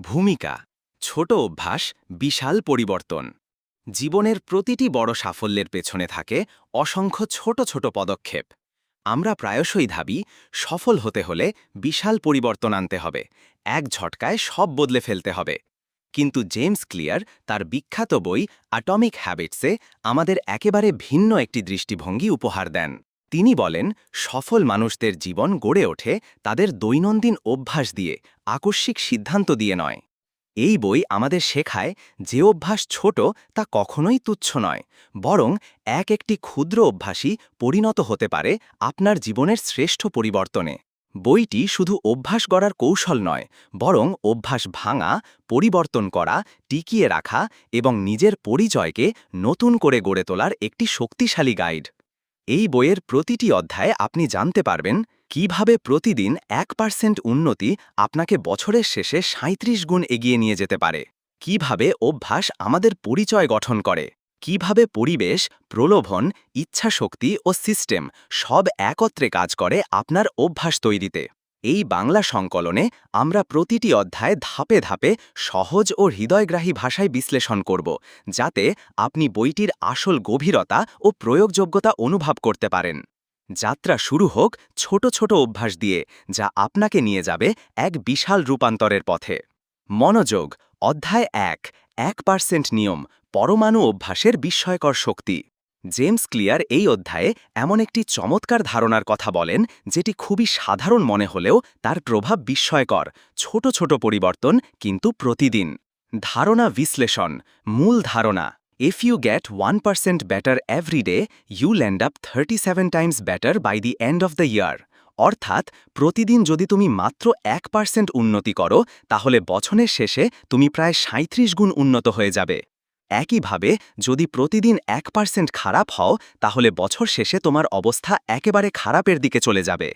ভূমিকা, ছোট অভ্যাস, বিশাল পরিবর্তন। জীবনের প্রতিটি বড় সাফল্যের পেছনে থাকে অসংখ্য ছোট ছোট পদক্ষেপ। আমরা প্রায়শই ভাবি, সফল হতে হলে বিশাল পরিবর্তন আনতে হবে, এক ঝটকায় সব বদলে ফেলতে হবে। কিন্তু জেমস ক্লিয়ার তার বিখ্যাত বই অ্যাটমিক হ্যাবিটসে আমাদের একেবারে ভিন্ন একটি দৃষ্টিভঙ্গি উপহার দেন। তিনি বলেন, সফল মানুষদের জীবন গড়ে ওঠে তাদের দৈনন্দিন অভ্যাস দিয়ে, আকস্মিক সিদ্ধান্ত দিয়ে নয়। এই বই আমাদের শেখায় যে অভ্যাস ছোট তা কখনোই তুচ্ছ নয়, বরং এক একটি ক্ষুদ্র অভ্যাসই পরিণত হতে পারে আপনার জীবনের শ্রেষ্ঠ পরিবর্তনে। বইটি শুধু অভ্যাস গড়ার কৌশল নয়, বরং অভ্যাস ভাঙা, পরিবর্তন করা, টিকিয়ে রাখা এবং নিজের পরিচয়কে নতুন করে গড়ে তোলার একটি শক্তিশালী গাইড। এই বইয়ের প্রতিটি অধ্যায়ে আপনি জানতে পারবেন কীভাবে প্রতিদিন এক পার্সেন্ট উন্নতি আপনাকে বছরের শেষে সাঁত্রিশ গুণ এগিয়ে নিয়ে যেতে পারে। কীভাবে অভ্যাস আমাদের পরিচয় গঠন করে। কীভাবে পরিবেশ, প্রলোভন, ইচ্ছাশক্তি ও সিস্টেম সব একত্রে কাজ করে আপনার অভ্যাস তৈরিতে। এই বাংলা সংকলনে আমরা প্রতিটি অধ্যায় ধাপে ধাপে সহজ ও হৃদয়গ্রাহী ভাষায় বিশ্লেষণ করব, যাতে আপনি বইটির আসল গভীরতা ও প্রয়োগযোগ্যতা অনুভব করতে পারেন। যাত্রা শুরু হোক ছোট ছোট অভ্যাস দিয়ে, যা আপনাকে নিয়ে যাবে এক বিশাল রূপান্তরের পথে। মনোযোগ, অধ্যায় এক এক পার্সেন্ট নিয়ম, পরমাণু অভ্যাসের বিস্ময়কর শক্তি। জেমস ক্লিয়ার এই অধ্যায়ে এমন একটি চমৎকার ধারণার কথা বলেন যেটি খুবই সাধারণ মনে হলেও তার প্রভাব বিস্ময়কর ছোট ছোট পরিবর্তন কিন্তু প্রতিদিন। ধারণা বিশ্লেষণ মূল ধারণা If you get 1% better every day, you'll end up 37 times better by the end of the year অর্থাৎ প্রতিদিন যদি তুমি মাত্র এক পার্সেন্ট উন্নতি করো তাহলে বছরের শেষে তুমি প্রায় সাঁত্রিশ গুণ উন্নত হয়ে যাবে। একইভাবে যদি প্রতিদিন এক পার্সেন্ট খারাপ হও, তাহলে বছর শেষে তোমার অবস্থা একেবারে খারাপের দিকে চলে যাবে।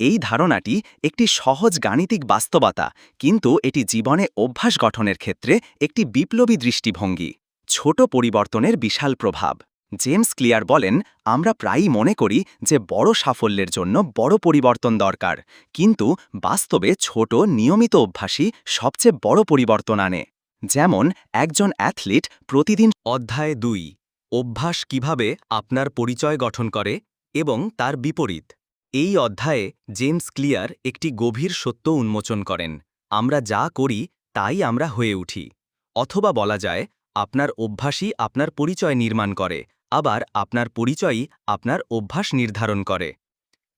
এই ধারণাটি একটি সহজ গাণিতিক বাস্তবতা, কিন্তু এটি জীবনে অভ্যাস গঠনের ক্ষেত্রে একটি বিপ্লবী দৃষ্টিভঙ্গি। ছোট পরিবর্তনের বিশাল প্রভাব। জেমস ক্লিয়ার বলেন, আমরা প্রায়ই মনে করি যে বড় সাফল্যের জন্য বড় পরিবর্তন দরকার, কিন্তু বাস্তবে ছোট নিয়মিত অভ্যাসই সবচেয়ে বড় পরিবর্তন আনে। যেমন, একজন অ্যাথলিট প্রতিদিন অধ্যায় দুই, অভ্যাস কীভাবে আপনার পরিচয় গঠন করে এবং তার বিপরীত। এই অধ্যায়ে জেমস ক্লিয়ার একটি গভীর সত্য উন্মোচন করেন, আমরা যা করি, তাই আমরা হয়ে উঠি। অথবা বলা যায়, আপনার অভ্যাসই আপনার পরিচয় নির্মাণ করে, আবার আপনার পরিচয়ই আপনার অভ্যাস নির্ধারণ করে।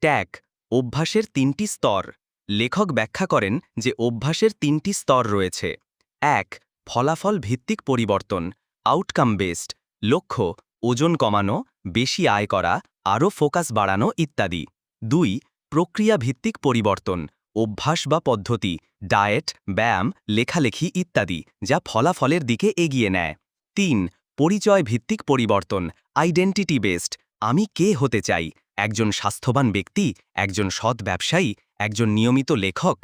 ট্যাগ, অভ্যাসের তিনটি স্তর। লেখক ব্যাখ্যা করেন যে অভ্যাসের তিনটি স্তর রয়েছে। এক ফলাফল ভিত্তিক পরিবর্তন আউটকাম বেসড লক্ষ্য, ওজন কমানো, বেশি আয় করা, আরও ফোকাস বাড়ানো ইত্যাদি। দুই, প্রক্রিয়া ভিত্তিক পরিবর্তন, অভ্যাস বা পদ্ধতি ডায়েট ব্যায়াম, লেখালেখি ইত্যাদি, যা ফলাফলের দিকে এগিয়ে নেয়। তিন, পরিচয় ভিত্তিক পরিবর্তন আইডেন্টিটি বেসড আমি কে হতে চাই, একজন স্বাস্থ্যবান ব্যক্তি, একজন সৎ ব্যবসায়ী, একজন নিয়মিত লেখক।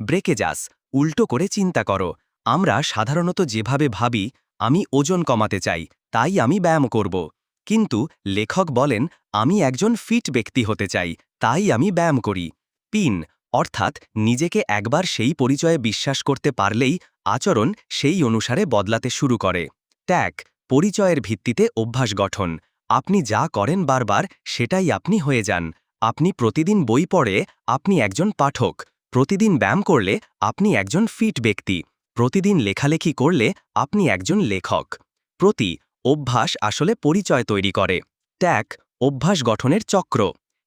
ব্রেকে যাস উল্টো করে চিন্তা করো আমরা সাধারণত যেভাবে ভাবি, আমি ওজন কমাতে চাই, তাই আমি ব্যায়াম করব। কিন্তু লেখক বলেন, আমি একজন ফিট ব্যক্তি হতে চাই, তাই আমি ব্যায়াম করি। পিন, অর্থাৎ নিজেকে একবার সেই পরিচয়ে বিশ্বাস করতে পারলেই আচরণ সেই অনুসারে বদলাতে শুরু করে। ট্যাগ, পরিচয়ের ভিত্তিতে অভ্যাস গঠন। আপনি যা করেন বারবার, সেটাই আপনি হয়ে যান। আপনি প্রতিদিন বই পড়ে, আপনি একজন পাঠক। প্রতিদিন ব্যায়াম করলে, আপনি একজন ফিট ব্যক্তি। প্রতিদিন লেখালেখি করলে আপনি একজন লেখক। প্রতি অভ্যাস আসলে পরিচয় তৈরি করে। ট্যাগ অভ্যাস গঠনের চক্র।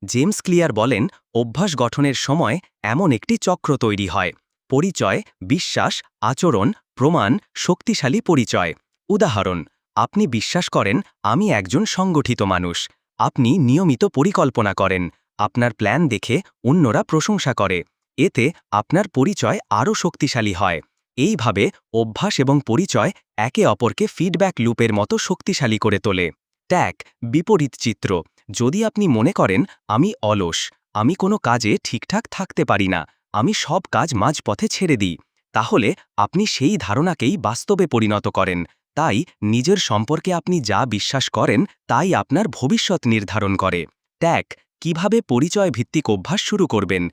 জেমস ক্লিয়ার বলেন, অভ্যাস গঠনের সময় এমন একটি চক্র তৈরি হয়। পরিচয়, বিশ্বাস, আচরণ, প্রমাণ, শক্তিশালী পরিচয়। উদাহরণ, আপনি বিশ্বাস করেন, আমি একজন সংগঠিত মানুষ। আপনি নিয়মিত পরিকল্পনা করেন। আপনার প্ল্যান দেখে অন্যরা প্রশংসা করে। এতে আপনার পরিচয় আরও শক্তিশালী হয়। এইভাবে অভ্যাস এবং পরিচয় একে অপরকে ফিডব্যাক লুপের মতো শক্তিশালী করে তোলে। ট্যাগ, বিপরীত চিত্র। যদি আপনি মনে করেন, আমি অলস, আমি কোনো কাজে ঠিকঠাক থাকতে পারি না, আমি সব কাজ মাঝপথে ছেড়ে দিই, তাহলে আপনি সেই ধারণাকেই বাস্তবে পরিণত করেন। তাই নিজের সম্পর্কে আপনি যা বিশ্বাস করেন, তাই আপনার ভবিষ্যৎ নির্ধারণ করে। ট্যাগ, কীভাবে পরিচয় ভিত্তিক অভ্যাস শুরু করবেন?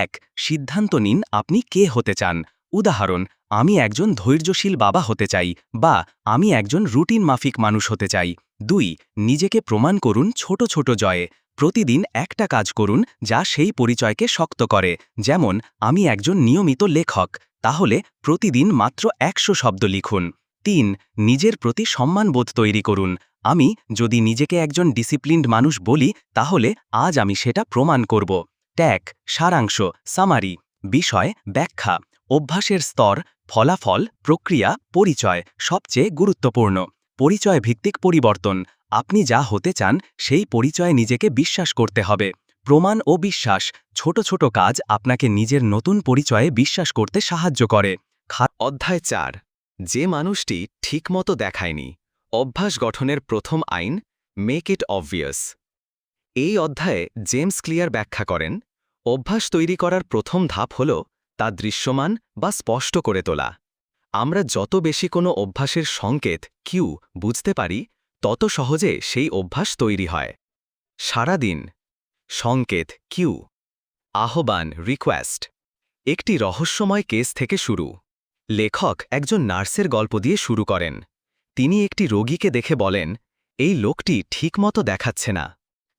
এক, সিদ্ধান্ত নিন আপনি কে হতে চান। উদাহরণ আমি একজন ধৈর্যশীল বাবা হতে চাই বা আমি একজন রুটিন মাফিক মানুষ হতে চাই। দুই, নিজেকে প্রমাণ করুন ছোট ছোট জয়ে। প্রতিদিন একটা কাজ করুন যা সেই পরিচয়কে শক্ত করে। যেমন, আমি একজন নিয়মিত লেখক। তাহলে প্রতিদিন মাত্র একশো শব্দ লিখুন। তিন, নিজের প্রতি সম্মানবোধ তৈরি করুন। আমি যদি নিজেকে একজন ডিসিপ্লিনড মানুষ বলি, তাহলে আজ আমি সেটা প্রমাণ করব। ট্যাগ, সারাংশ, সামারি। বিষয়, ব্যাখ্যা। অভ্যাসের স্তর ফলাফল, প্রক্রিয়া, পরিচয় সবচেয়ে গুরুত্বপূর্ণ। পরিচয় ভিত্তিক পরিবর্তন। আপনি যা হতে চান, সেই পরিচয়ে নিজেকে বিশ্বাস করতে হবে। প্রমাণ ও বিশ্বাস। ছোট ছোট কাজ আপনাকে নিজের নতুন পরিচয়ে বিশ্বাস করতে সাহায্য করে। অধ্যায় চার। যে মানুষটি ঠিকমতো দেখায়নি। অভ্যাস গঠনের প্রথম আইন মেক ইট অবভিয়াস এই অধ্যায়ে জেমস ক্লিয়ার ব্যাখ্যা করেন, অভ্যাস তৈরি করার প্রথম ধাপ হল তা দৃশ্যমান বা স্পষ্ট করে তোলা। আমরা যত বেশি কোনো অভ্যাসের সংকেত, কিউ, বুঝতে পারি, তত সহজে সেই অভ্যাস তৈরি হয়। সারাদিন। সংকেত, কিউ। আহ্বান, রিকোয়েস্ট। একটি রহস্যময় কেস থেকে শুরু। লেখক একজন নার্সের গল্প দিয়ে শুরু করেন। তিনি একটি রোগীকে দেখে বলেন, এই লোকটি ঠিকমতো দেখাচ্ছে না।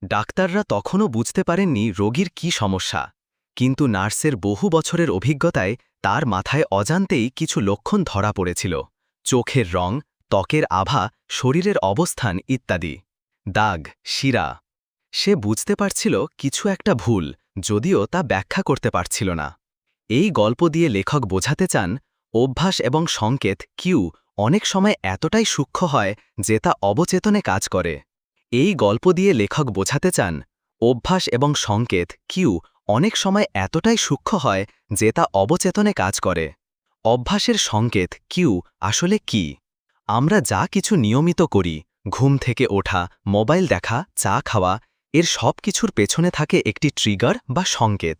ডাক্তাররা তখনও বুঝতে পারেননি রোগীর কি সমস্যা। কিন্তু নার্সের বহু বছরের অভিজ্ঞতায় তার মাথায় অজান্তেই কিছু লক্ষণ ধরা পড়েছিল। চোখের রং, ত্বকের আভা, শরীরের অবস্থান ইত্যাদি। দাগ, শিরা। সে বুঝতে পারছিল কিছু একটা ভুল, যদিও তা ব্যাখ্যা করতে পারছিল না। এই গল্প দিয়ে লেখক বোঝাতে চান, অভ্যাস এবং সংকেত, কিউ, অনেক সময় এতটাই সূক্ষ্ম হয় যে তা অবচেতনে কাজ করে। এই গল্প দিয়ে লেখক বোঝাতে চান, অভ্যাস এবং সংকেত, কিউ অনেক সময় এতটাই সূক্ষ্ম হয় যে তা অবচেতনে কাজ করে। অভ্যাসের সংকেত, কিউ, আসলে কি? আমরা যা কিছু নিয়মিত করি, ঘুম থেকে ওঠা, মোবাইল দেখা, চা খাওয়া, এর সব কিছুর পেছনে থাকে একটি ট্রিগার বা সংকেত।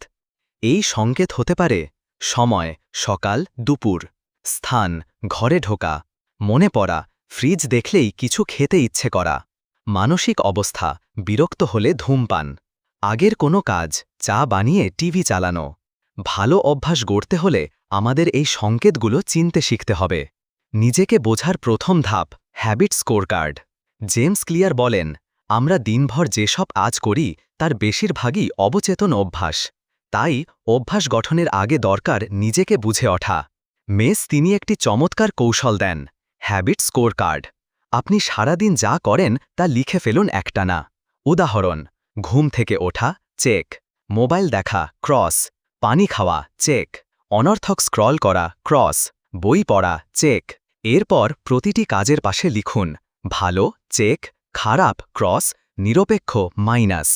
এই সংকেত হতে পারে সময়, সকাল, দুপুর, স্থান, ঘরে ঢোকা, মনে পড়া, ফ্রিজ দেখলেই কিছু খেতে ইচ্ছে করা, মানসিক অবস্থা, বিরক্ত হলে ধূমপান। আগের কোনো কাজ, চা বানিয়ে টিভি চালানো। ভালো অভ্যাস গড়তে হলে আমাদের এই সংকেতগুলো চিনতে শিখতে হবে। নিজেকে বোঝার প্রথম ধাপ habit score card James Clear বলেন, আমরা দিনভর যেসব আজ করি, তার বেশিরভাগই অবচেতন অভ্যাস। তাই অভ্যাস গঠনের আগে দরকার নিজেকে বুঝে ওঠা। মেস তিনি একটি চমৎকার কৌশল দেন হ্যাবিট স্কোর কার্ড আপনি সারাদিন যা করেন, তা লিখে ফেলুন একটানা। উদাহরণ ঘুম থেকে ওঠা, চেক। মোবাইল দেখা, ক্রস। পানি খাওয়া, চেক। অনর্থক স্ক্রল করা, ক্রস। বই পড়া, চেক। এরপর প্রতিটি কাজের পাশে লিখুন, ভালো, চেক। খারাপ, ক্রস। নিরপেক্ষ, মাইনাস।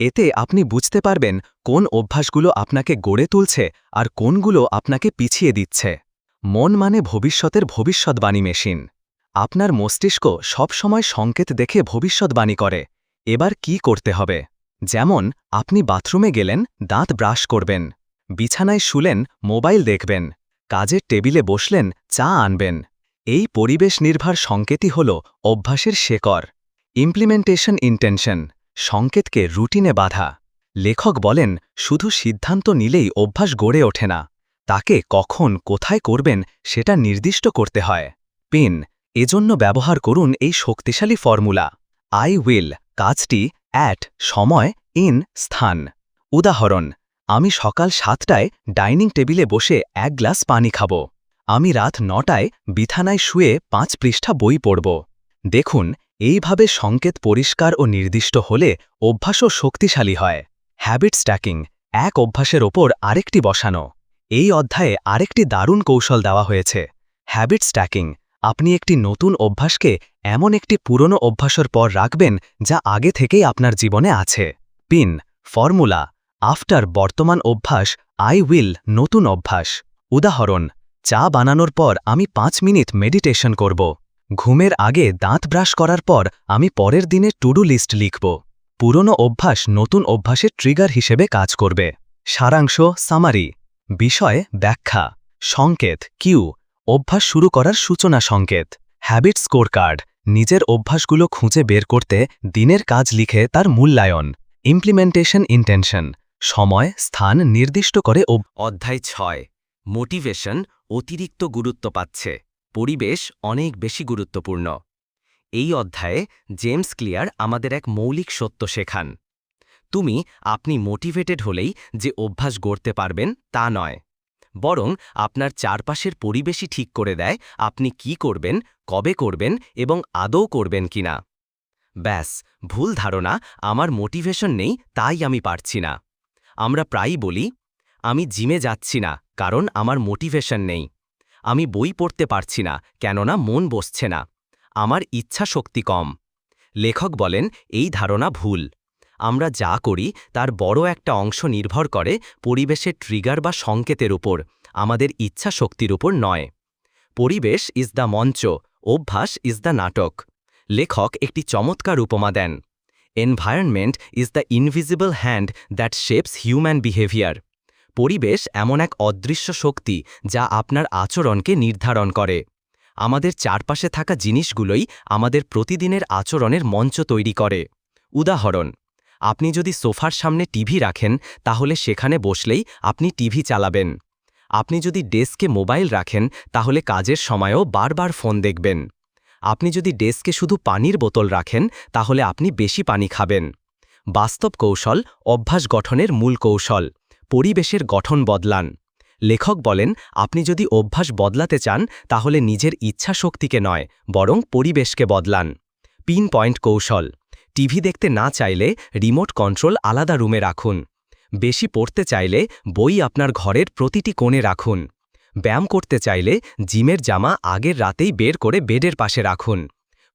এতে আপনি বুঝতে পারবেন কোন অভ্যাসগুলো আপনাকে গড়ে তুলছে আর কোনগুলো আপনাকে পিছিয়ে দিচ্ছে। মন মানে ভবিষ্যতের ভবিষ্যৎবাণী মেশিন। আপনার মস্তিষ্ক সবসময় সংকেত দেখে ভবিষ্যৎবাণী করে। এবার কি করতে হবে? যেমন, আপনি বাথরুমে গেলেন, দাঁত ব্রাশ করবেন, বিছানায় শুলেন, মোবাইল দেখবেন, কাজের টেবিলে বসলেন, চা আনবেন। এই পরিবেশ নির্ভর সংকেতই হল অভ্যাসের শেকর ইমপ্লিমেন্টেশন ইন্টেনশন সংকেতকে রুটিনে বাধা। লেখক বলেন, শুধু সিদ্ধান্ত নিলেই অভ্যাস গড়ে ওঠে না, তাকে কখন কোথায় করবেন সেটা নির্দিষ্ট করতে হয়। পিন এজন্য ব্যবহার করুন এই শক্তিশালী ফর্মুলা আই উইল কাজটি অ্যাট সময় ইন স্থান। উদাহরণ, আমি সকাল সাতটায় ডাইনিং টেবিলে বসে এক গ্লাস পানি খাব। আমি রাত নটায় বিছানায় শুয়ে পাঁচ পৃষ্ঠা বই পড়ব। দেখুন, এইভাবে সংকেত পরিষ্কার ও নির্দিষ্ট হলে অভ্যাসও শক্তিশালী হয়। হ্যাবিট স্ট্যাকিং এক অভ্যাসের ওপর আরেকটি বসানো। এই অধ্যায়ে আরেকটি দারুণ কৌশল দেওয়া হয়েছে। হ্যাবিট স্ট্যাকিং আপনি একটি নতুন অভ্যাসকে এমন একটি পুরনো অভ্যাসের পর রাখবেন যা আগে থেকেই আপনার জীবনে আছে। পিন, ফর্মুলা, আফটার বর্তমান অভ্যাস, আই উইল, নতুন অভ্যাস। উদাহরণ, চা বানানোর পর আমি পাঁচ মিনিট মেডিটেশন করব। ঘুমের আগে দাঁত ব্রাশ করার পর আমি পরের দিনের টুডু লিস্ট লিখব। পুরনো অভ্যাস নতুন অভ্যাসের ট্রিগার হিসেবে কাজ করবে। সারাংশ, সামারি। বিষয়, ব্যাখ্যা। সংকেত, কিউ। অভ্যাস শুরু করার সূচনা সংকেত। হ্যাবিট স্কোর কার্ড নিজের অভ্যাসগুলো খুঁজে বের করতে দিনের কাজ লিখে তার মূল্যায়ন ইমপ্লিমেন্টেশন ইন্টেনশন সময়, স্থান নির্দিষ্ট করে অধ্যায় ছয় মোটিভেশন অতিরিক্ত গুরুত্ব পাচ্ছে, পরিবেশ অনেক বেশি গুরুত্বপূর্ণ। এই অধ্যায়ে জেমস ক্লিয়ার আমাদের এক মৌলিক সত্য শেখান। তুমি, আপনি মোটিভেটেড হলেই যে অভ্যাস গড়তে পারবেন তা নয়। বরং আপনার চারপাশের পরিবেশই ঠিক করে দেয় আপনি কি করবেন, কবে করবেন এবং আদৌ করবেন কিনা ব্যাস, ভুল ধারণা, আমার মোটিভেশন নেই, তাই আমি পারছি না। আমরা প্রায়ই বলি, আমি জিমে যাচ্ছি না, কারণ আমার মোটিভেশন নেই। আমি বই পড়তে পারছি না, কেননা মন বসছে না। আমার ইচ্ছা শক্তি কম। লেখক বলেন, এই ধারণা ভুল। আমরা যা করি তার বড় একটা অংশ নির্ভর করে পরিবেশের ট্রিগার বা সংকেতের উপর, আমাদের ইচ্ছা শক্তির উপর নয়। পরিবেশ ইজ দ্য মঞ্চ, অভ্যাস ইজ দ্য নাটক। লেখক একটি চমৎকার উপমা দেন। Environment is the invisible hand that shapes human behaviour পরিবেশ এমন এক অদৃশ্য শক্তি যা আপনার আচরণকে নির্ধারণ করে। আমাদের চারপাশে থাকা জিনিসগুলোই আমাদের প্রতিদিনের আচরণের মঞ্চ তৈরি করে। উদাহরণ আপনি যদি সোফার সামনে টিভি রাখেন, তাহলে সেখানে বসলেই আপনি টিভি চালাবেন। আপনি যদি ডেস্কে মোবাইল রাখেন, তাহলে কাজের সময়ও বারবার ফোন দেখবেন। আপনি যদি ডেস্কে শুধু পানির বোতল রাখেন, তাহলে আপনি বেশি পানি খাবেন। বাস্তব কৌশল, অভ্যাস গঠনের মূল কৌশল, পরিবেশের গঠন বদলান। লেখক বলেন, আপনি যদি অভ্যাস বদলাতে চান, তাহলে নিজের ইচ্ছা শক্তিকে নয়, বরং পরিবেশকে বদলান। পিন পয়েন্ট কৌশল টিভি দেখতে না চাইলে রিমোট কন্ট্রোল আলাদা রুমে রাখুন। বেশি পড়তে চাইলে বই আপনার ঘরের প্রতিটি কোণে রাখুন। ব্যায়াম করতে চাইলে জিমের জামা আগের রাতেই বের করে বেডের পাশে রাখুন।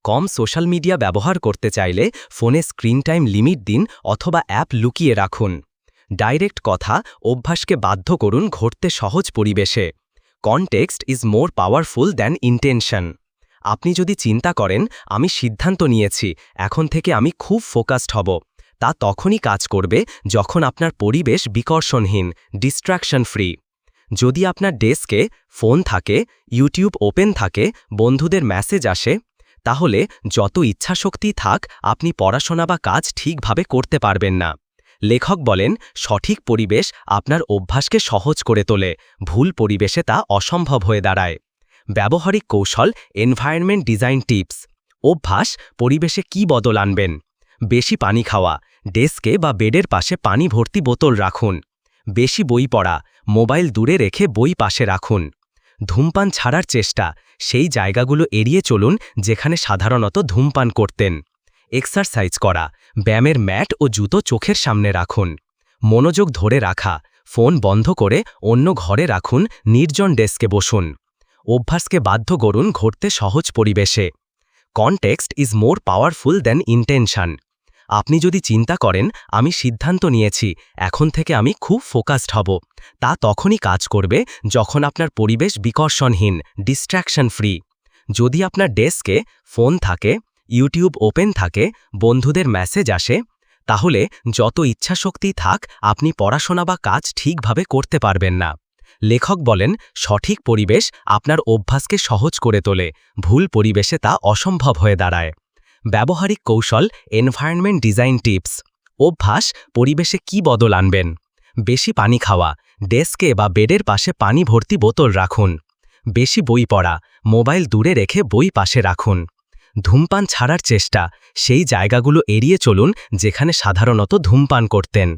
কম সোশ্যাল মিডিয়া ব্যবহার করতে চাইলে ফোনে স্ক্রিন টাইম লিমিট দিন অথবা অ্যাপ লুকিয়ে রাখুন। ডাইরেক্ট কথা অভ্যাসকে বাধ্য করুন ঘটতে সহজ পরিবেশে। Context is more powerful than intention. আপনি যদি চিন্তা করেন, আমি সিদ্ধান্ত নিয়েছি, এখন থেকে আমি খুব ফোকাসড হব। তা তখনই কাজ করবে যখন আপনার পরিবেশ বিকর্ষণহীন ডিস্ট্রাকশন ফ্রি যদি আপনার ডেস্কে ফোন থাকে, ইউটিউব ওপেন থাকে, বন্ধুদের মেসেজ আসে, তাহলে যত ইচ্ছাশক্তি থাক, আপনি পড়াশোনা বা কাজ ঠিকভাবে করতে পারবেন না। লেখক বলেন, সঠিক পরিবেশ আপনার অভ্যাসকে সহজ করে তোলে, ভুল পরিবেশে তা অসম্ভব হয়ে দাঁড়ায়। ব্যবহারিক কৌশল এনভায়রনমেন্ট ডিজাইন টিপস। অভ্যাস, পরিবেশে কি বদল আনবেন? বেশি পানি খাওয়া, ডেস্কে বা বেডের পাশে পানি ভর্তি বোতল রাখুন। বেশি বই পড়া, মোবাইল দূরে রেখে বই পাশে রাখুন। ধূমপান ছাড়ার চেষ্টা, সেই জায়গাগুলো এড়িয়ে চলুন যেখানে সাধারণত ধূমপান করতেন। এক্সারসাইজ করা, ব্যায়ামের ম্যাট ও জুতো চোখের সামনে রাখুন। মনোযোগ ধরে রাখা, ফোন বন্ধ করে অন্য ঘরে রাখুন, নির্জন ডেস্কে বসুন। অভ্যাসকে বাধ্য করুন ঘটতে সহজ পরিবেশে। Context is more powerful than intention. আপনি যদি চিন্তা করেন, আমি সিদ্ধান্ত নিয়েছি, এখন থেকে আমি খুব ফোকাসড হব। তা তখনই কাজ করবে যখন আপনার পরিবেশ বিকর্ষণহীন ডিস্ট্র্যাকশন ফ্রি। যদি আপনার ডেস্কে ফোন থাকে, ইউটিউব ওপেন থাকে, বন্ধুদের মেসেজ আসে, তাহলে যত ইচ্ছাশক্তি থাক, আপনি পড়াশোনা বা কাজ ঠিকভাবে করতে পারবেন না। লেখক বলেন, সঠিক পরিবেশ আপনার অভ্যাসকে সহজ করে তোলে, ভুল পরিবেশে তা অসম্ভব হয়ে দাঁড়ায়। ব্যবহারিক কৌশল এনভায়রনমেন্ট ডিজাইন টিপস অভ্যাস, পরিবেশে কি বদল আনবেন? বেশি পানি খাওয়া, ডেস্কে বা বেডের পাশে পানি ভর্তি বোতল রাখুন। বেশি বই পড়া, মোবাইল দূরে রেখে বই পাশে রাখুন। ধূমপান ছাড়ার চেষ্টা, সেই জায়গাগুলো এড়িয়ে চলুন যেখানে সাধারণত ধূমপান করতেন।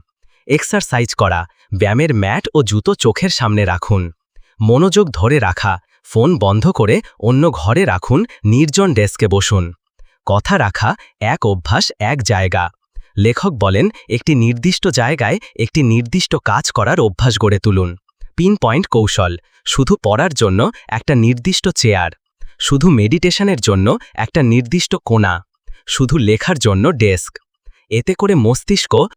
এক্সারসাইজ করা ব্যায়ামের ম্যাট ও জুতো চোখের সামনে রাখুন। মনোযোগ ধরে রাখা, ফোন বন্ধ করে অন্য ঘরে রাখুন, নির্জন ডেস্কে বসুন। কথা রাখা, এক অভ্যাস, এক জায়গা। লেখক বলেন, একটি নির্দিষ্ট জায়গায় একটি নির্দিষ্ট কাজ করার অভ্যাস গড়ে তুলুন। পিন পয়েন্ট কৌশল, শুধু পড়ার জন্য একটা নির্দিষ্ট চেয়ার। শুধু মেডিটেশনের জন্য একটা নির্দিষ্ট কোণা। শুধু লেখার জন্য ডেস্ক। এতে করে মস্তিষ্ক